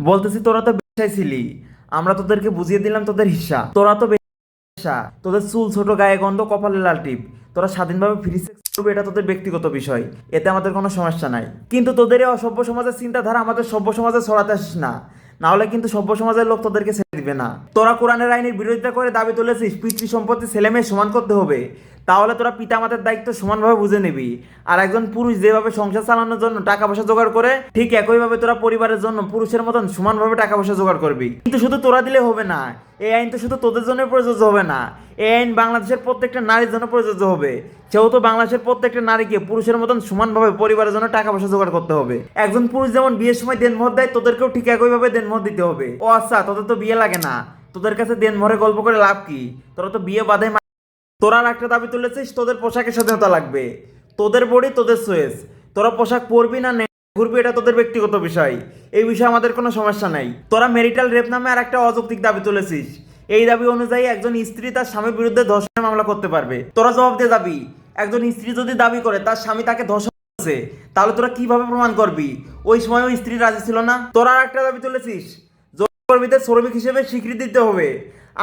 বলতেছি, তোরা তো বেশাই ছিলি আমরা তোদেরকে বুঝিয়ে দিলাম তোদের হিসা। তোরা তো বেশা তোদের চুল ছোট, গায়ে গন্ধ, কপালে লাল টিপ। তোরা স্বাধীনভাবে ফ্রি সেক্স করবে, এটা তোদের ব্যক্তিগত বিষয়। এতে আমাদের কোনো সমস্যা নাই। কিন্তু তোদের এই অসভ্য সমাজের চিন্তাধারা আমাদের সভ্য সমাজে ছড়াতে আসিস না। নাহলে কিন্তু সভ্য সমাজের লোক তোদেরকে ছেড়ে দিবে না। তোরা কোরআনের আইনের বিরোধিতা করে দাবি তুলেছিস পিতৃ সম্পত্তি ছেলে মেয়ে সমান করতে হবে। তাহলে তোরা পিতা মাতার দায়িত্ব সমানভাবে বুঝে নিবি। আর একজন পুরুষ যেভাবে সংসার চালানোর জন্য টাকা পয়সা জোগাড় করে, ঠিক একইভাবে তোরা পরিবারের জন্য পুরুষের মতন সমানভাবে টাকা পয়সা জোগাড় করবি। কিন্তু শুধু তোরা দিলে হবে না, এই আইন তো শুধু তোদের জন্য প্রযোজ্য হবে না। এই আইন বাংলাদেশের প্রত্যেকটা নারীর জন্য প্রযোজ্য হবে। সেহেতু বাংলাদেশের প্রত্যেকটা নারীকে পুরুষের মতন সমানভাবে পরিবারের জন্য টাকা পয়সা জোগাড় করতে হবে। একজন পুরুষ যেমন বিয়ের সময় দেনমোহর দেয়, তোদেরকেও ঠিক একইভাবে দেনমোহর দিতে হবে। ও আচ্ছা তোদের তো বিয়ে লাগে না। তোদের কাছে দেনমোহরে গল্প করে লাভ কি? তোরা তো বিয়ে বাদে তোরা একটা দাবি তুলেছিস, তোদের পোশাকের স্বাধীনতা লাগবে। তোদের বডি, তোদের চয়েস তোরা পোশাক পরবি না ঘুরবি, এটা তোদের ব্যক্তিগত বিষয়। এই বিষয়ে আমাদের কোনো সমস্যা নাই। তোরা মেরিটাল রেপ নামে আর একটা অযৌক্তিক দাবি তুলেছিস। এই দাবি অনুযায়ী একজন স্ত্রী তার স্বামীর বিরুদ্ধে ধর্ষণের মামলা করতে পারবে। তোরা জবাব দিয়ে দাবি একজন স্ত্রী যদি দাবি করে তার স্বামী তাকে ধর্ষণ করেছে, তাহলে তোরা কীভাবে প্রমাণ করবি? ওই সময় ওই স্ত্রী রাজি ছিল না। তোরা আর একটা দাবি তুলেছিস কর্মীদের শ্রমিক হিসেবে স্বীকৃতি দিতে হবে।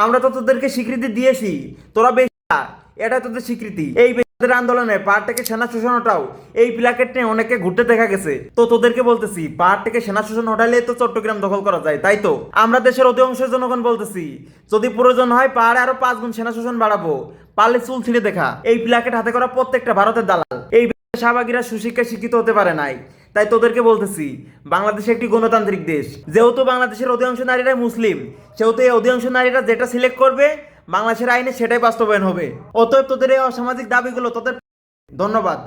আমরা তো তোদেরকে স্বীকৃতি দিয়েছি। তোরা বেশ এটা তোদের স্বীকৃতি। এই আন্দোলনে পাহাড় থেকে সেনা শোষণ হটাও এই প্ল্যাকেট নিয়ে অনেকে ঘুরতে দেখা গেছে। তো তোদেরকে বলতেছি, পাহাড় থেকে সেনা শোষণ হটালে তো চট্টগ্রাম দখল করা যায়, তাই তো? আমরা দেশের অধিকাংশ জনগণ বলতেছি, যদি প্রয়োজন হয় পাহাড়ে আরও পাঁচ গুণ সেনা শোষণ বাড়াবো, পারলে চুল ছিঁড়ে দেখা। এই প্লাকেট হাতে করা প্রত্যেকটা ভারতের দালাল। এই শাহবাগীরা সুশিক্ষায় শিক্ষিত হতে পারে নাই। তাই তোদেরকে বলতেছি, বাংলাদেশ একটি গণতান্ত্রিক দেশ। যেহেতু বাংলাদেশের অধিকাংশ নারীরাই মুসলিম, সেহেতু এই অধিকাংশ নারীরা যেটা সিলেক্ট করবে বাংলাদেশের আইনে সেটাই বাস্তবায়ন হবে। অতএব তোদের এই অসামাজিক দাবিগুলো তোদের ধন্যবাদ।